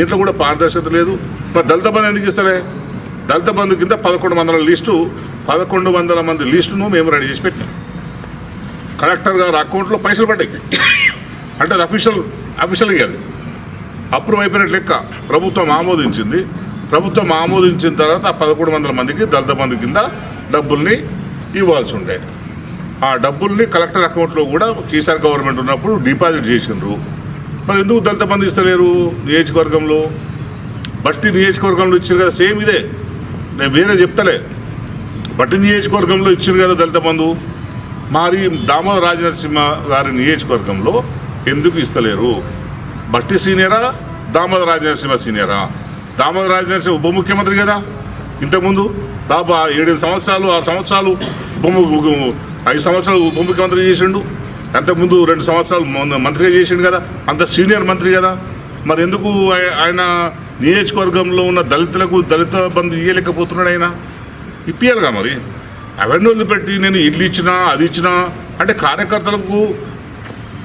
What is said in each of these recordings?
దీంట్లో కూడా పారదర్శకత లేదు. మరి దళిత బంధు ఎందుకు ఇస్తారే? దళిత బంధు కింద పదకొండు వందల లిస్టు పదకొండు వందల మంది లిస్టును మేము రెడీ చేసి పెట్టినాం. కలెక్టర్ గారు అకౌంట్లో పైసలు పడ్డాయి. అంటే అది అఫీషియల్ అఫీషియల్ కాదు అప్రూవ్ అయిపోయినట్టు లెక్క. ప్రభుత్వం ఆమోదించింది. ప్రభుత్వం ఆమోదించిన తర్వాత ఆ పదకొండు వందల మందికి దళిత బంధు కింద డబ్బుల్ని ఇవ్వాల్సి ఉండే. ఆ డబ్బుల్ని కలెక్టర్ అకౌంట్లో కూడా కేసీఆర్ గవర్నమెంట్ ఉన్నప్పుడు డిపాజిట్ చేసిండ్రు. మరి ఎందుకు దళిత బంధు ఇస్తలేరు నియోజకవర్గంలో? బట్టి నియోజకవర్గంలో ఇచ్చారు కదా సేమ్ ఇదే. నేను వేరే చెప్తలే. బట్టి నియోజకవర్గంలో ఇచ్చారు కదా దళిత బంధు మరి దామోదర రాజనరసింహ గారి నియోజకవర్గంలో ఎందుకు ఇస్తలేరు? బట్టి సీనియరా దామోదర రాజనరసింహ సీనియరా? దామోదర రాజనరసింహ ఉప ముఖ్యమంత్రి కదా ఇంతకుముందు. దాదాపు ఆ ఏడెనిమిది సంవత్సరాలు ఆరు సంవత్సరాలు ఉప ఐదు సంవత్సరాలు ఉప ముఖ్యమంత్రి చేసిండు. అంతకుముందు రెండు సంవత్సరాలు మంత్రిగా చేసిండు కదా అంత సీనియర్ మంత్రి కదా. మరి ఎందుకు ఆయన నియోజకవర్గంలో ఉన్న దళితులకు దళిత బంధు ఇయ్యలేకపోతున్నాడు ఆయన? ఇప్పియాలిగా మరి. అవన్నీ వదిలిపెట్టి నేను ఇల్లు ఇచ్చినా అది ఇచ్చినా అంటే కార్యకర్తలకు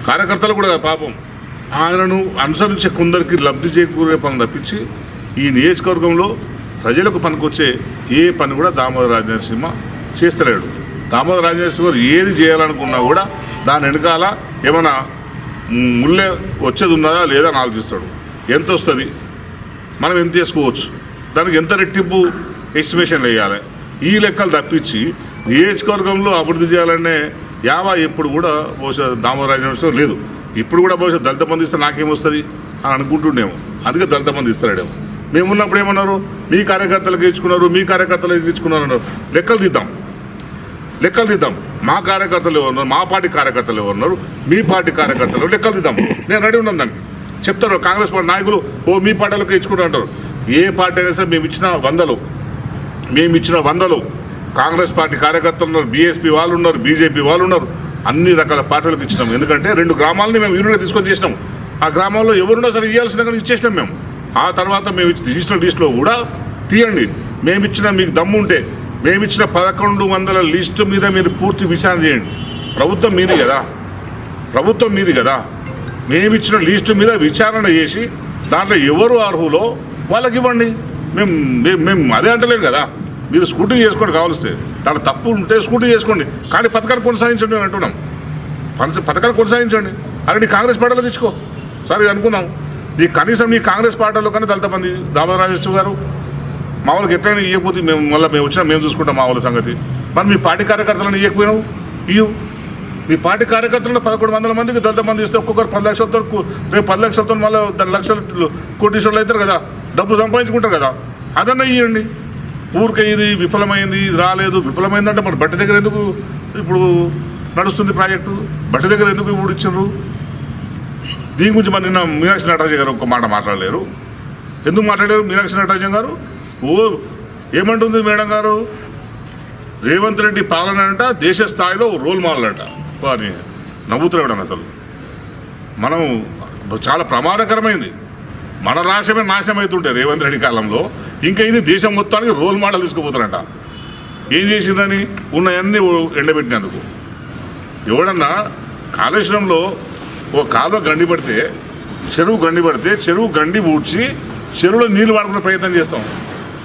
కార్యకర్తలు కూడా పాపం. ఆయనను అనుసరించే కొందరికి లబ్ధి చేకూరే పని తప్పించి ఈ నియోజకవర్గంలో ప్రజలకు పనికొచ్చే ఏ పని కూడా దామోదర రాజనరసింహ చేస్తలేడు. దామోదర రాజనరసింహ గారు ఏది చేయాలనుకున్నా కూడా దాని వెనకాల ఏమైనా ముళ్ళే వచ్చేది ఉన్నదా లేదా అని ఆలోచిస్తాడు. ఎంత వస్తుంది? మనం ఎంత చేసుకోవచ్చు దానికి ఎంత రెట్టింపు ఎస్టిమేషన్ వేయాలి? ఈ లెక్కలు తప్పించి నియోజకవర్గంలో అభివృద్ధి చేయాలనే యావా ఎప్పుడు కూడా బహుశా దామోదరాజు లేదు. ఇప్పుడు కూడా బహుశా దళిత మంది ఇస్తే నాకేమొస్తుంది అని అనుకుంటుండేమో. అందుకే దళిత మంది ఇస్తాడేమో మేమున్నప్పుడు ఏమన్నారు? మీ కార్యకర్తలకు ఇచ్చుకున్నారు మీ కార్యకర్తలకు ఇచ్చుకున్నారు అన్నారు. లెక్కలు తీద్దాం. లెక్కలు తీద్దాం. మా కార్యకర్తలు ఎవరు ఉన్నారు? మా పార్టీ కార్యకర్తలు ఎవరున్నారు మీ పార్టీ కార్యకర్తలు లెక్కలు దిద్దాం నేను రెడీ ఉన్నాను దానికి. చెప్తారు కాంగ్రెస్ పార్టీ నాయకులు ఓ మీ పార్టీలకు ఇచ్చుకుంటూ అంటారు. ఏ పార్టీ అయినా సరే మేము ఇచ్చిన వందలు. మేము ఇచ్చిన వందలు. కాంగ్రెస్ పార్టీ కార్యకర్తలు ఉన్నారు బీఎస్పీ వాళ్ళు ఉన్నారు బీజేపీ వాళ్ళు ఉన్నారు. అన్ని రకాల పార్టీలకు ఇచ్చినాం. ఎందుకంటే రెండు గ్రామాలని మేము యూనిట్గా తీసుకొని చేసినాం. ఆ గ్రామాల్లో ఎవరున్నా సరే ఇవ్వాల్సిన కానీ ఇచ్చేసినాం మేము. ఆ తర్వాత మేము ఇచ్చిన రిజిస్టర్ లిస్టులో కూడా తీయండి. మేము ఇచ్చిన మీకు దమ్ము ఉంటే మేమిచ్చిన పదకొండు వందల లిస్టు మీద మీరు పూర్తి విచారణ చేయండి. ప్రభుత్వం మీది కదా. ప్రభుత్వం మీది కదా. మేము ఇచ్చిన లిస్టు మీద విచారణ చేసి దాంట్లో ఎవరు అర్హులో వాళ్ళకి ఇవ్వండి. మేము మేము మేము అదే అంటలేము కదా. మీరు స్కూటీ చేసుకోండి కావాల్సి దాంట్లో తప్పు ఉంటే స్కూటీ చేసుకోండి. కానీ పథకాలు కొనసాగించండి అని అంటున్నాం. పథకాలు కొనసాగించండి. అరే నీ కాంగ్రెస్ పార్టీలో తెచ్చుకో సరే అనుకున్నాం. నీ కనీసం నీ కాంగ్రెస్ పార్టీలో కానీ దళిత మంది దామోదర రాజేశ్వర గారు మామూలుగా ఎట్లయినా ఇవ్వకపోతే మేము మళ్ళీ మేము వచ్చినా మేము చూసుకుంటాం మా వాళ్ళ సంగతి. మరి మీ పార్టీ కార్యకర్తలను ఇవ్వకపోయినావు ఇవ్వు మీ పార్టీ కార్యకర్తలను పదకొండు వందల మందికి దొద్ద మంది ఇస్తే ఒక్కొక్కరు పది లక్షలతో రేపు పది లక్షలతో మళ్ళీ దాని లక్షలు కోటీశ్వరులు అవుతారు కదా? డబ్బు సంపాదించుకుంటారు కదా? అదన్నా ఇవ్వండి ఊరికే ఇది విఫలమైంది ఇది రాలేదు. విఫలమైందంటే మరి బట్టి దగ్గర ఎందుకు ఇప్పుడు నడుస్తుంది ప్రాజెక్టు? బట్టి దగ్గర ఎందుకు ఇప్పుడు ఇచ్చిండ్రు దీని గురించి మరి నిన్న మీనాక్షి నటరాజన్ గారు ఒక మాట మాట్లాడలేరు. ఎందుకు మాట్లాడారు మీనాక్షి నటరాజన్ గారు? ఓ ఏమంటుంది మేడం గారు? రేవంత్ రెడ్డి పాలన అంట దేశ స్థాయిలో రోల్ మోడల్ అంట వారిని నవ్వుతున్నాడు అసలు. మనం చాలా ప్రమాదకరమైంది. మన రాష్ట్రమే నాశనం అవుతుంటే రేవంత్ రెడ్డి కాలంలో ఇంకా ఇది దేశం మొత్తానికి రోల్ మోడల్ తీసుకుపోతారంట. ఏం చేసిందని? ఉన్నాయన్నీ ఎండబెట్టినందుకు. ఎవడన్నా కాళేశ్వరంలో ఓ కాలువ గండి పడితే చెరువు గండి పడితే చెరువు గండి పూడ్చి చెరువులో నీళ్ళు వాడుకునే ప్రయత్నం చేస్తాం.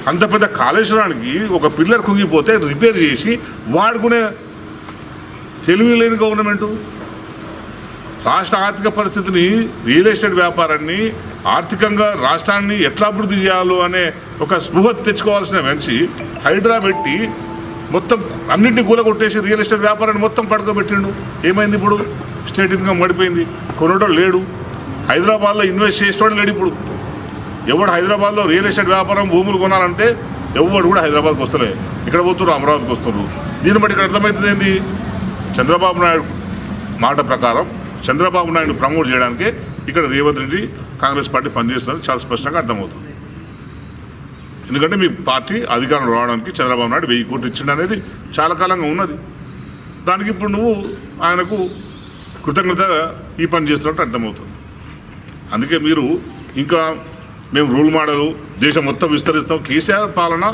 అంత పెద్ద కాళేశ్వరానికి ఒక పిల్లర్ కుంగిపోతే రిపేర్ చేసి వాడుకునే తెలివి లేని గవర్నమెంటు. రాష్ట్ర ఆర్థిక పరిస్థితిని రియల్ ఎస్టేట్ వ్యాపారాన్ని ఆర్థికంగా రాష్ట్రాన్ని ఎట్లా అభివృద్ధి చేయాలో అనే ఒక స్పృహ తెచ్చుకోవాల్సిన మనిషి హైడ్రా పెట్టి మొత్తం అన్నింటినీ కూల కొట్టేసి రియల్ ఎస్టేట్ వ్యాపారాన్ని మొత్తం పడుకోబెట్టిండు. ఏమైంది ఇప్పుడు? స్టేట్ ఇన్కమ్ పడిపోయింది. కొనడం లేడు. హైదరాబాద్లో ఇన్వెస్ట్ చేసేవాడు లేడు ఇప్పుడు. ఎవడు హైదరాబాద్లో రియల్ ఎస్టేట్ వ్యాపారం భూములు కొనాలంటే ఎవడు కూడా హైదరాబాద్కి వస్తలే. ఇక్కడ పోతున్నారు అమరావతికి వస్తున్నారు దీన్ని బట్టి ఇక్కడ అర్థమవుతుంది ఏంటి చంద్రబాబు నాయుడు మాట ప్రకారం చంద్రబాబు నాయుడు ప్రమోట్ చేయడానికి ఇక్కడ రేవంత్ రెడ్డి కాంగ్రెస్ పార్టీ పనిచేస్తున్నది చాలా స్పష్టంగా అర్థమవుతుంది. ఎందుకంటే మీ పార్టీ అధికారం రావడానికి చంద్రబాబు నాయుడు వెయ్యి కోట్లు ఇచ్చిండు అనేది చాలా కాలంగా ఉన్నది. దానికి ఇప్పుడు నువ్వు ఆయనకు కృతజ్ఞత ఈ పని చేస్తున్నట్టు అర్థమవుతుంది. అందుకే మీరు ఇంకా మేము రూల్ మోడలు దేశం మొత్తం విస్తరిస్తాం. కేసీఆర్ పాలన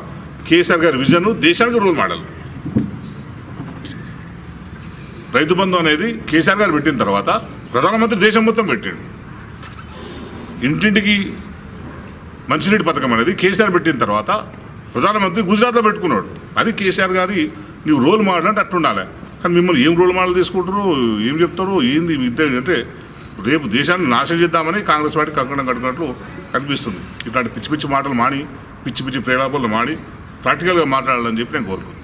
కేసీఆర్ గారి విజన్ దేశానికి రూల్ మోడల్. రైతు బంధం అనేది కేసీఆర్ గారు పెట్టిన తర్వాత ప్రధానమంత్రి దేశం మొత్తం పెట్టాడు. ఇంటింటికి మంచినీటి పథకం అనేది కేసీఆర్ పెట్టిన తర్వాత ప్రధానమంత్రి గుజరాత్లో పెట్టుకున్నాడు. అది కేసీఆర్ గారి నీవు రోల్ మోడల్ అంటే అట్టుండాలి. కానీ మిమ్మల్ని ఏం రోల్ మోడల్ తీసుకుంటారు ఏం చెప్తారు? ఏంది? అంటే రేపు దేశాన్ని నాశనం చేద్దామని కాంగ్రెస్ పార్టీ కంకణం కట్టుకున్నట్లు కనిపిస్తుంది. ఇట్లాంటి పిచ్చి పిచ్చి మాటలు మాని పిచ్చి పిచ్చి ప్రేలాపలు మాని ప్రాక్టికల్గా మాట్లాడాలని చెప్పి నేను కోరుకుంటున్నాను.